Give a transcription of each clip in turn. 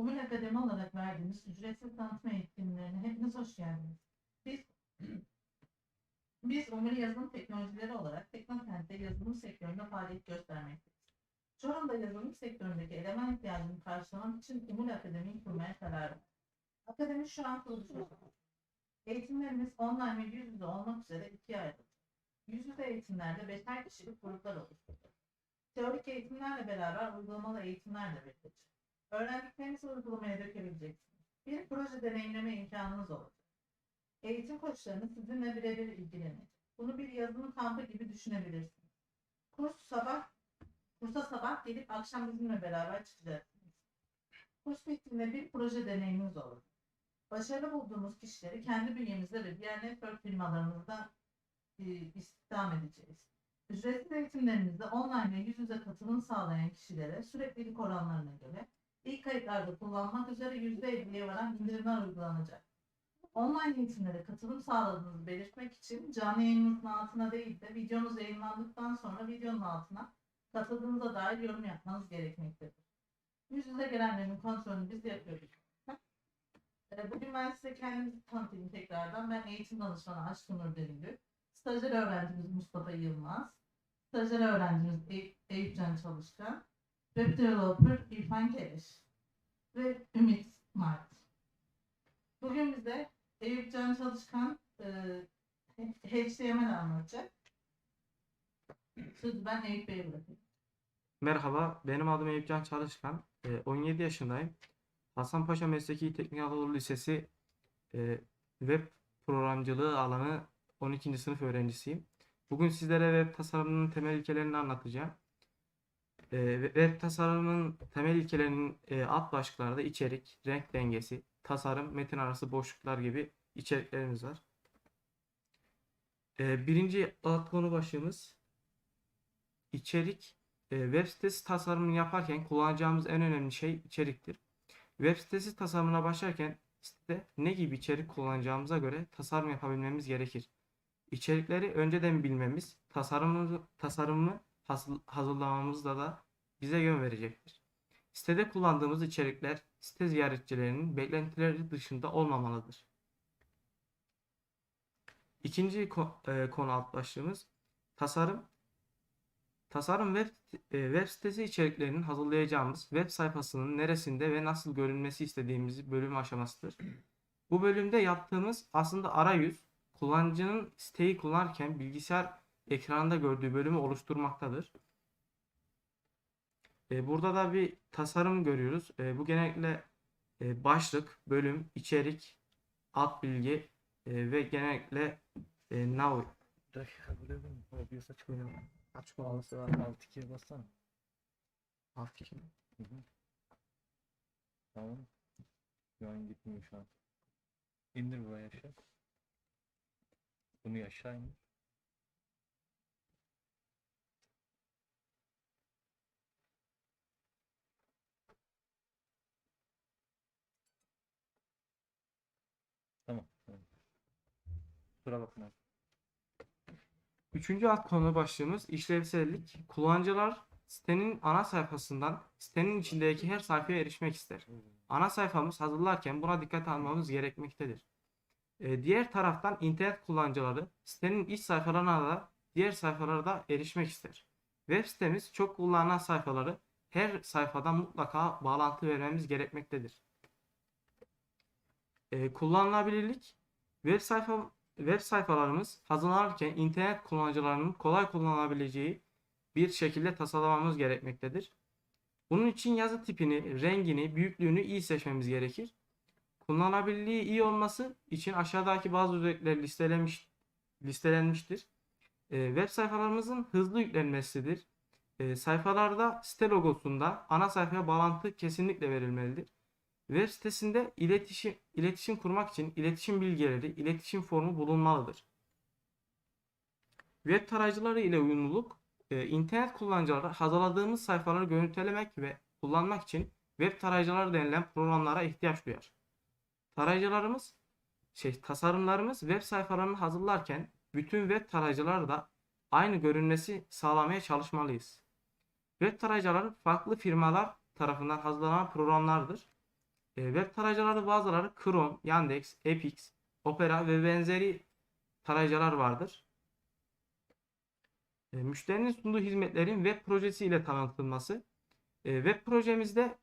Umul Akademi olarak verdiğimiz ücretsiz tanıtım eğitimlerine hepiniz hoş geldiniz. Biz biz Umul Yazılım Teknolojileri olarak Teknokent'te yazılım sektöründe faaliyet göstermekteyiz. Çorum'da yazılım sektöründeki eleman ihtiyacını karşılamak için Umul Akademi'yi kurmaya karar verdik. Akademi şu an kuruluşta. Eğitimlerimiz online ve yüz yüze olmak üzere ikiye ayrıldı. Yüz yüze eğitimlerde beşer kişilik gruplar oluşturdu. Teorik eğitimlerle beraber uygulamalı eğitimler de verilecek. Öğrendiklerinizi uygulamaya dökebileceksiniz. Bir proje deneyimleme imkanınız olacak. Eğitim koçlarınız sizinle birebir ilgilenecek. Bunu bir yazılım kampı gibi düşünebilirsiniz. Kurs sabah, kursa sabah gelip akşam bizimle beraber çıkacaksınız. Kurs bittiğinde bir proje deneyiminiz olur. Başarılı bulduğumuz kişileri kendi bünyemizde ve diğer network firmalarımızda e, istihdam edeceğiz. Ücretsiz eğitimlerimizde online ve yüz yüze katılım sağlayan kişilere süreklilik oranlarına göre ilk kayıtlarda kullanmak üzere %50'ye varan indirimler uygulanacak. Online eğitimlere katılım sağladığınızı belirtmek için canlı yayınımızın altına değil de videomuz yayınlandıktan sonra videonun altına katıldığınıza dair yorum yapmanız gerekmektedir. Yüz yüze gelenlerin kontrolünü biz yapıyoruz. Ee, Bugün ben size kendimizi tanıtayım tekrardan. Ben eğitim danışmanı Aşkın Nur Delimbü. Stajyer öğrencimiz Mustafa Yılmaz. Stajyer öğrencimiz Ey- Eyüp Çalışkan. Web Developer İrfan Keleş. Ve Ümit Mart. Bugün bize Eyüp Can Çalışkan e, HTML anlatacak. Sözü ben Eyüp Bey'e bırakayım. Merhaba, benim adım Eyüpcan Çalışkan. Ee, 17 yaşındayım. Hasanpaşa Mesleki Teknik Anadolu Lisesi e, web programcılığı alanı 12. sınıf öğrencisiyim. Bugün sizlere web tasarımının temel ilkelerini anlatacağım. Ee, web tasarımının temel ilkelerinin e, alt başlıkları da içerik, renk dengesi, tasarım, metin arası boşluklar gibi içeriklerimiz var. Ee, birinci alt konu başlığımız içerik. E, web sitesi tasarımını yaparken kullanacağımız en önemli şey içeriktir. Web sitesi tasarımına başlarken sitede ne gibi içerik kullanacağımıza göre tasarım yapabilmemiz gerekir. İçerikleri önceden bilmemiz, tasarımını hazır- hazırlamamızda da bize yön verecektir. Sitede kullandığımız içerikler site ziyaretçilerinin beklentileri dışında olmamalıdır. İkinci e, konu alt başlığımız tasarım Tasarım web, e, web sitesi içeriklerinin hazırlayacağımız web sayfasının neresinde ve nasıl görünmesi istediğimiz bölüm aşamasıdır. Bu bölümde yaptığımız aslında arayüz, kullanıcının siteyi kullanırken bilgisayar ekranında gördüğü bölümü oluşturmaktadır. E, burada da bir tasarım görüyoruz. E, bu genellikle e, başlık, bölüm, içerik, alt bilgi e, ve genellikle e, nav dakika böyle mi? O bir saç koyalım. Aç bağlısı var. Alt ikiye bassana. alt iki. Hı hı. Tamam. Şu an gitmiyor şu an. İndir buraya aşağı. Bunu aşağı indir. Tamam. tamam. Kusura bakma. abi. Üçüncü alt konu başlığımız işlevsellik. Kullanıcılar sitenin ana sayfasından sitenin içindeki her sayfaya erişmek ister. Ana sayfamız hazırlarken buna dikkat almamız gerekmektedir. Ee, diğer taraftan internet kullanıcıları sitenin iç sayfalarına da diğer sayfalara da erişmek ister. Web sitemiz çok kullanılan sayfaları her sayfadan mutlaka bağlantı vermemiz gerekmektedir. Ee, kullanılabilirlik web sayfa web sayfalarımız hazırlanırken internet kullanıcılarının kolay kullanabileceği bir şekilde tasarlamamız gerekmektedir. Bunun için yazı tipini, rengini, büyüklüğünü iyi seçmemiz gerekir. Kullanılabilirliği iyi olması için aşağıdaki bazı özellikler listelenmiş, listelenmiştir. Ee, web sayfalarımızın hızlı yüklenmesidir. Ee, sayfalarda site logosunda ana sayfaya bağlantı kesinlikle verilmelidir. Web sitesinde iletişim iletişim kurmak için iletişim bilgileri, iletişim formu bulunmalıdır. Web tarayıcıları ile uyumluluk, e, internet kullanıcıları hazırladığımız sayfaları görüntülemek ve kullanmak için web tarayıcıları denilen programlara ihtiyaç duyar. Tarayıcılarımız, şey tasarımlarımız web sayfalarını hazırlarken bütün web tarayıcıları da aynı görünmesi sağlamaya çalışmalıyız. Web tarayıcıları farklı firmalar tarafından hazırlanan programlardır. E, web tarayıcıları bazıları Chrome, Yandex, Epix, Opera ve benzeri tarayıcılar vardır. E, müşterinin sunduğu hizmetlerin web projesi ile tanıtılması. E, web projemizde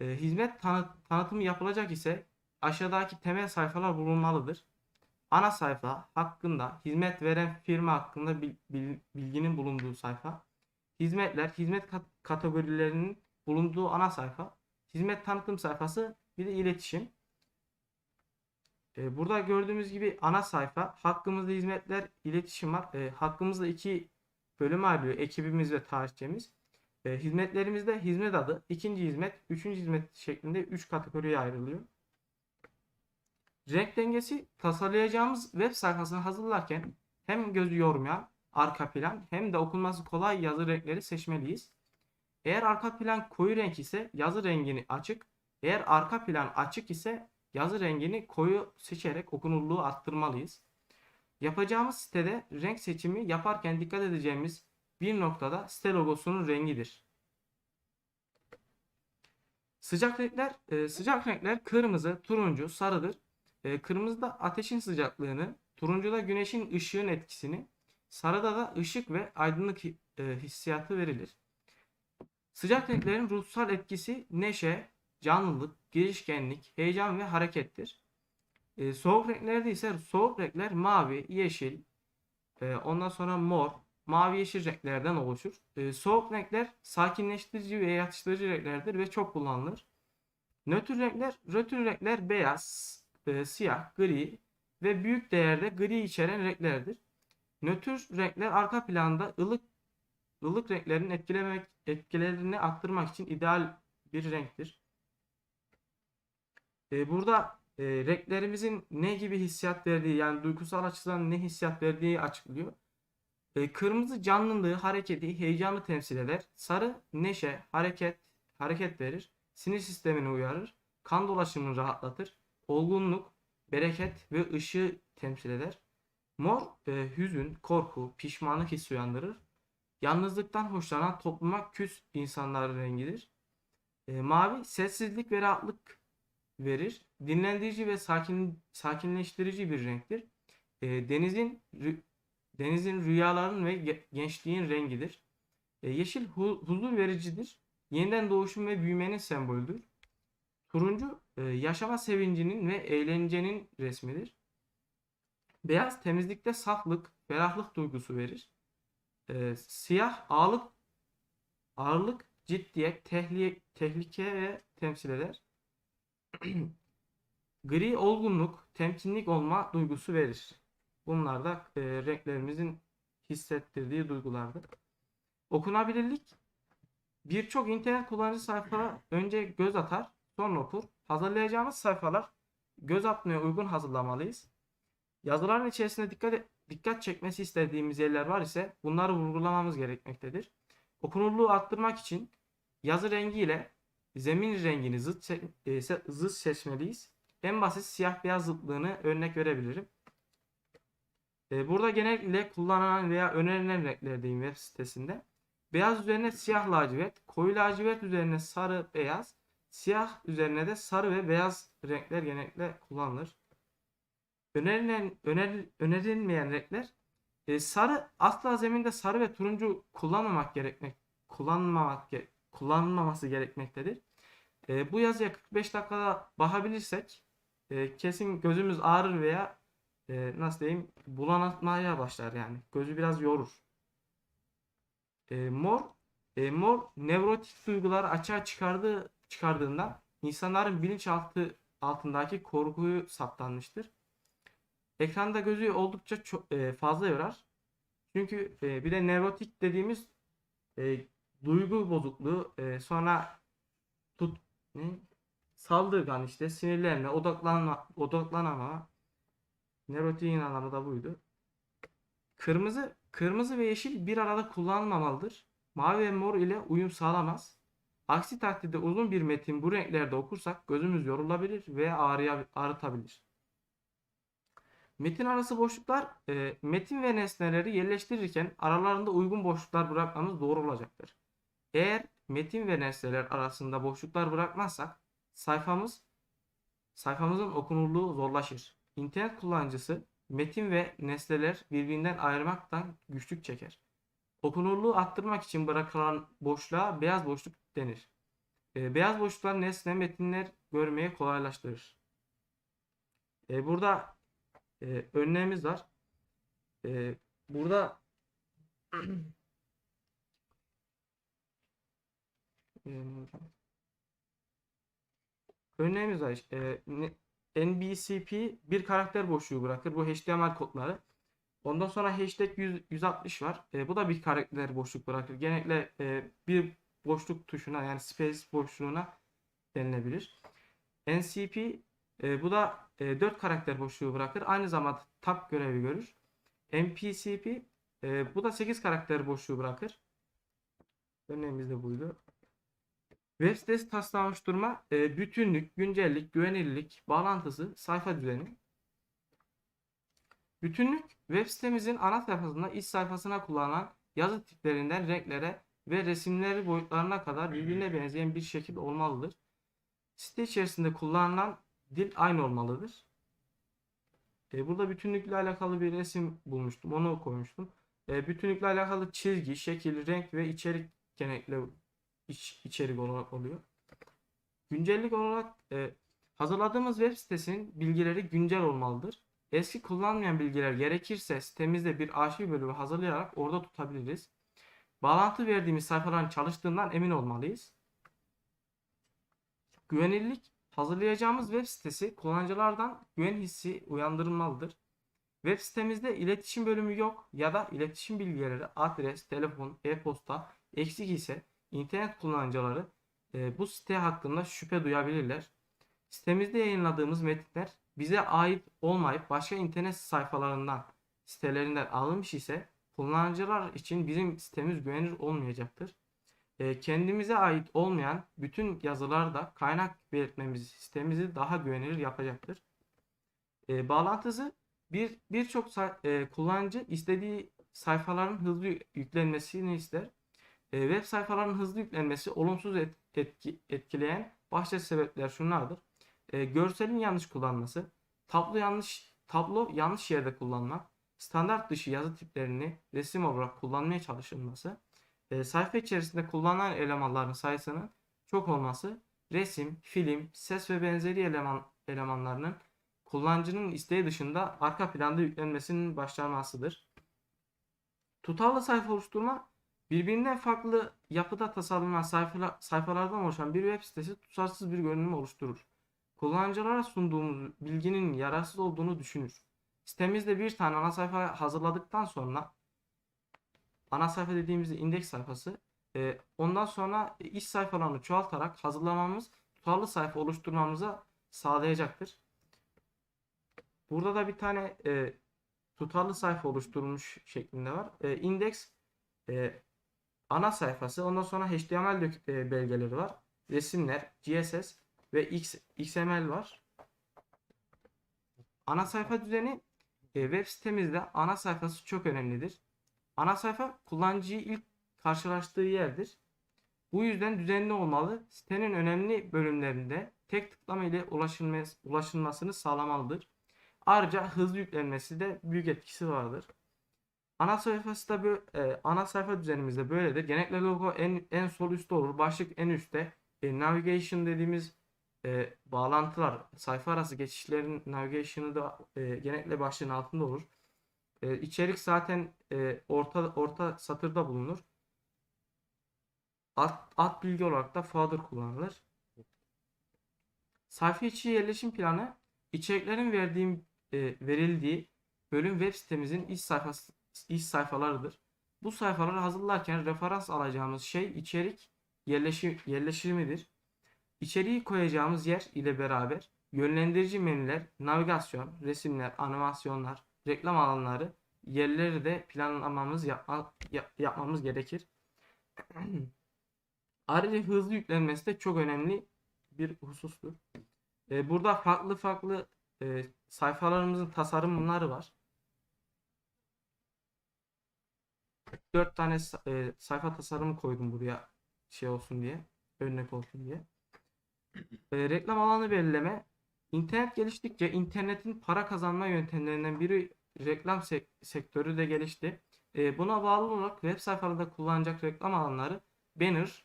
e, hizmet tanı- tanıtımı yapılacak ise aşağıdaki temel sayfalar bulunmalıdır. Ana sayfa hakkında, hizmet veren firma hakkında bil- bil- bilginin bulunduğu sayfa. Hizmetler, hizmet kat- kategorilerinin bulunduğu ana sayfa. Hizmet tanıtım sayfası, bir de iletişim. E, burada gördüğümüz gibi ana sayfa, hakkımızda hizmetler, iletişim var. E, hakkımızda iki bölüme ayrılıyor. Ekibimiz ve tarihçemiz. E, hizmetlerimizde hizmet adı, ikinci hizmet, üçüncü hizmet şeklinde üç kategoriye ayrılıyor. Renk dengesi tasarlayacağımız web sayfasını hazırlarken hem gözü yormayan arka plan hem de okunması kolay yazı renkleri seçmeliyiz. Eğer arka plan koyu renk ise yazı rengini açık, eğer arka plan açık ise yazı rengini koyu seçerek okunurluğu arttırmalıyız. Yapacağımız sitede renk seçimi yaparken dikkat edeceğimiz bir noktada site logosunun rengidir. Sıcak renkler, e, sıcak renkler kırmızı, turuncu, sarıdır. E, kırmızıda ateşin sıcaklığını, turuncuda güneşin ışığın etkisini, sarıda da ışık ve aydınlık e, hissiyatı verilir. Sıcak renklerin ruhsal etkisi neşe, canlılık, girişkenlik, heyecan ve harekettir. E, soğuk renklerde ise soğuk renkler mavi, yeşil, e, ondan sonra mor, mavi yeşil renklerden oluşur. E, soğuk renkler sakinleştirici ve yatıştırıcı renklerdir ve çok kullanılır. Nötr renkler, nötr renkler beyaz, e, siyah, gri ve büyük değerde gri içeren renklerdir. Nötr renkler arka planda ılık ılık renklerin etkilemek etkilerini arttırmak için ideal bir renktir. E, burada e, renklerimizin ne gibi hissiyat verdiği yani duygusal açıdan ne hissiyat verdiği açıklıyor. E, kırmızı canlılığı, hareketi, heyecanı temsil eder. Sarı neşe, hareket, hareket verir. Sinir sistemini uyarır. Kan dolaşımını rahatlatır. Olgunluk, bereket ve ışığı temsil eder. Mor e, hüzün, korku, pişmanlık hissi uyandırır. Yalnızlıktan hoşlanan topluma küs insanların rengidir. E, mavi sessizlik ve rahatlık verir. Dinlendirici ve sakin sakinleştirici bir renktir. E, denizin rü- denizin rüyaların ve ge- gençliğin rengidir. E, yeşil hu- huzur vericidir. Yeniden doğuşun ve büyümenin sembolüdür. Turuncu e, yaşama sevincinin ve eğlencenin resmidir. Beyaz temizlikte saflık, ferahlık duygusu verir. E, siyah ağırlık, ağırlık, ciddiyet, tehli, tehlike ve temsil eder. Gri olgunluk, temkinlik olma duygusu verir. Bunlar da e, renklerimizin hissettirdiği duygulardır. Okunabilirlik birçok internet kullanıcı sayfalara önce göz atar, sonra okur. Hazırlayacağımız sayfalar göz atmaya uygun hazırlamalıyız. Yazıların içerisinde dikkat dikkat çekmesi istediğimiz yerler var ise bunları vurgulamamız gerekmektedir. Okunurluğu arttırmak için yazı rengi ile zemin rengini zıt, e, zıt seçmeliyiz. En basit siyah beyaz zıtlığını örnek verebilirim. E, burada genellikle kullanılan veya önerilen renklerdeyim web sitesinde. Beyaz üzerine siyah lacivert, koyu lacivert üzerine sarı beyaz, siyah üzerine de sarı ve beyaz renkler genellikle kullanılır. Önerilen, öner, önerilmeyen renkler e, sarı asla zeminde sarı ve turuncu kullanmamak gerekmek kullanmamak kullanılmaması gerekmektedir. E, bu yazıya 45 dakikada bakabilirsek e, kesin gözümüz ağrır veya e, nasıl diyeyim bulanmaya başlar yani. Gözü biraz yorur. E, mor e, mor nevrotik duyguları açığa çıkardığı çıkardığında insanların bilinçaltı altındaki korkuyu saptanmıştır. Ekranda gözü oldukça çok, e, fazla yorar. Çünkü e, bir de nevrotik dediğimiz e, duygu bozukluğu e, sonra tut? Saldırgan işte sinirlenme, odaklanma, odaklanama. Nevrotiğin anlamı da buydu. Kırmızı, kırmızı ve yeşil bir arada kullanılmamalıdır. Mavi ve mor ile uyum sağlamaz. Aksi takdirde uzun bir metin bu renklerde okursak gözümüz yorulabilir ve ağrıya, ağrıtabilir. Metin arası boşluklar, e, metin ve nesneleri yerleştirirken aralarında uygun boşluklar bırakmamız doğru olacaktır. Eğer metin ve nesneler arasında boşluklar bırakmazsak sayfamız sayfamızın okunurluğu zorlaşır. İnternet kullanıcısı metin ve nesneler birbirinden ayırmaktan güçlük çeker. Okunurluğu arttırmak için bırakılan boşluğa beyaz boşluk denir. E, beyaz boşluklar nesne metinler görmeye kolaylaştırır. E, burada e, örneğimiz var. E, burada e, örneğimiz var. E, NBCP bir karakter boşluğu bırakır. Bu HTML kodları. Ondan sonra hashtag 100 160 var. E, bu da bir karakter boşluk bırakır. Genellikle e, bir boşluk tuşuna yani space boşluğuna denilebilir. NCP e, bu da e, 4 karakter boşluğu bırakır. Aynı zamanda tab görevi görür. MPCP e, bu da 8 karakter boşluğu bırakır. Örneğimiz de buydu. Web sitesi taslağı oluşturma, e, bütünlük, güncellik, güvenilirlik, bağlantısı, sayfa düzeni. Bütünlük, web sitemizin ana sayfasında iç sayfasına kullanılan yazı tiplerinden renklere ve resimleri boyutlarına kadar birbirine benzeyen bir şekil olmalıdır. Site içerisinde kullanılan dil aynı olmalıdır. E, burada bütünlükle alakalı bir resim bulmuştum. Onu koymuştum. E, bütünlükle alakalı çizgi, şekil, renk ve içerik genellikle iç, içerik olarak oluyor. Güncellik olarak e, hazırladığımız web sitesinin bilgileri güncel olmalıdır. Eski kullanmayan bilgiler gerekirse sitemizde bir arşiv bölümü hazırlayarak orada tutabiliriz. Bağlantı verdiğimiz sayfaların çalıştığından emin olmalıyız. Güvenilirlik hazırlayacağımız web sitesi kullanıcılardan güven hissi uyandırılmalıdır. Web sitemizde iletişim bölümü yok ya da iletişim bilgileri adres, telefon, e-posta eksik ise internet kullanıcıları e, bu site hakkında şüphe duyabilirler. Sitemizde yayınladığımız metinler bize ait olmayıp başka internet sayfalarından, sitelerinden alınmış ise kullanıcılar için bizim sitemiz güvenilir olmayacaktır. E, kendimize ait olmayan bütün yazılarda kaynak belirtmemiz sitemizi daha güvenilir yapacaktır. E, bağlantısı bir birçok e, kullanıcı istediği sayfaların hızlı yü- yüklenmesini ister. E, web sayfalarının hızlı yüklenmesi olumsuz et- etki, etkileyen başlıca sebepler şunlardır. E, görselin yanlış kullanması, tablo yanlış tablo yanlış yerde kullanmak, standart dışı yazı tiplerini resim olarak kullanmaya çalışılması, e, sayfa içerisinde kullanılan elemanların sayısının çok olması, resim, film, ses ve benzeri eleman elemanlarının kullanıcının isteği dışında arka planda yüklenmesinin başlanmasıdır. Tutarlı sayfa oluşturma birbirinden farklı yapıda tasarlanan sayfalar, sayfalardan oluşan bir web sitesi tutarsız bir görünüm oluşturur. Kullanıcılara sunduğumuz bilginin yararsız olduğunu düşünür. Sitemizde bir tane ana sayfa hazırladıktan sonra ana sayfa dediğimizde indeks sayfası e, ondan sonra iç sayfalarını çoğaltarak hazırlamamız tutarlı sayfa oluşturmamıza sağlayacaktır. Burada da bir tane e, tutarlı sayfa oluşturulmuş şeklinde var. E, index e, ana sayfası. Ondan sonra HTML e, belgeleri var. Resimler, CSS ve XML var. Ana sayfa düzeni e, web sitemizde ana sayfası çok önemlidir. Ana sayfa kullanıcıyı ilk karşılaştığı yerdir. Bu yüzden düzenli olmalı. Sitenin önemli bölümlerinde tek tıklama ile ulaşılması, ulaşılmasını sağlamalıdır. Ayrıca hızlı yüklenmesi de büyük etkisi vardır. Ana sayfası da böyle, ana sayfa düzenimizde böyledir. Genellikle logo en en sol üstte olur. Başlık en üstte. E, navigation dediğimiz e, bağlantılar, sayfa arası geçişlerin navigation'ı da e, genellikle başlığın altında olur. E, içerik zaten e, orta orta satırda bulunur. Alt, alt bilgi olarak da footer kullanılır. Sayfa içi yerleşim planı içeriklerin verdiğim e, verildiği bölüm web sitemizin iç sayfası iç sayfalarıdır. Bu sayfaları hazırlarken referans alacağımız şey içerik yerleşim yerleşimidir. İçeriği koyacağımız yer ile beraber yönlendirici menüler, navigasyon, resimler, animasyonlar, reklam alanları yerleri de planlamamız yapma, yap- yapmamız gerekir. Ayrıca hızlı yüklenmesi de çok önemli bir husustur. E, burada farklı farklı e, sayfalarımızın tasarımları var. 4 tane e, sayfa tasarımı koydum buraya şey olsun diye, örnek olsun diye. E, reklam alanı belirleme İnternet geliştikçe internetin para kazanma yöntemlerinden biri reklam sek- sektörü de gelişti. E, buna bağlı olarak web sayfalarında kullanacak reklam alanları banner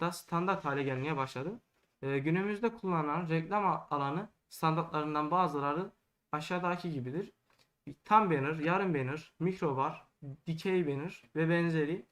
da standart hale gelmeye başladı. E, günümüzde kullanılan reklam alanı standartlarından bazıları aşağıdaki gibidir. Tam banner, yarım banner, mikrobar, dikey banner ve benzeri.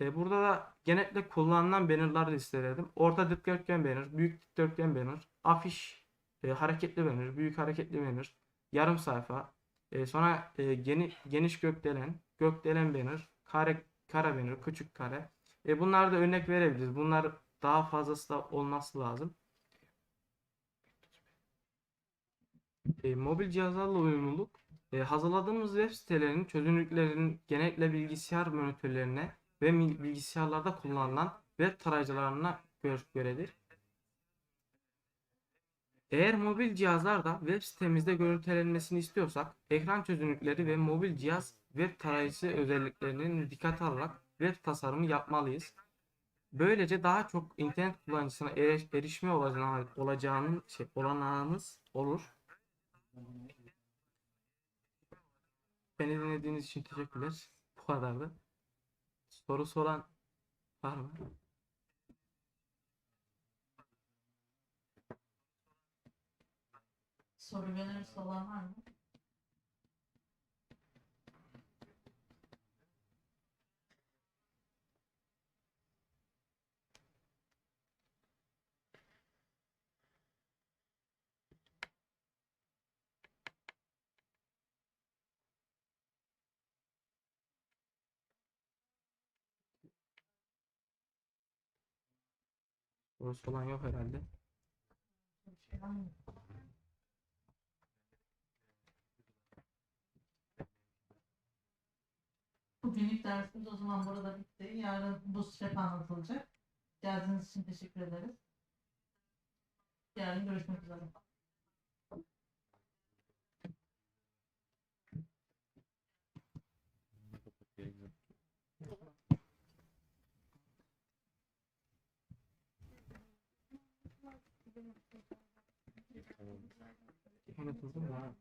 E, burada da genellikle kullanılan bannerları listeledim. Orta dikdörtgen banner, büyük dikdörtgen banner, afiş, e, hareketli banner, büyük hareketli banner, yarım sayfa, e, sonra e, geni, geniş gökdelen, gökdelen banner, kare, kare banner, küçük kare. E, bunlar da örnek verebiliriz. Bunlar daha fazlası da olması lazım. E, mobil cihazlarla uyumluluk. E, hazırladığımız web sitelerinin çözünürlüklerinin genellikle bilgisayar monitörlerine ve bilgisayarlarda kullanılan web tarayıcılarına gö- göredir. Eğer mobil cihazlarda web sitemizde görüntülenmesini istiyorsak, ekran çözünürlükleri ve mobil cihaz web tarayıcısı özelliklerinin dikkate alarak web tasarımı yapmalıyız. Böylece daha çok internet kullanıcısına eriş- erişme olacağını, olacağının şey, olanağımız olur. Beni dinlediğiniz için teşekkürler. Bu kadardı. Soru soran var mı? Soru ve önerisi olan var mı? Sorusu olan yok herhalde. Bugünlük dersimiz o zaman burada bitti. Yarın bu step anlatılacak. Geldiğiniz için teşekkür ederiz. Yarın görüşmek üzere. 하나 더 쓴다.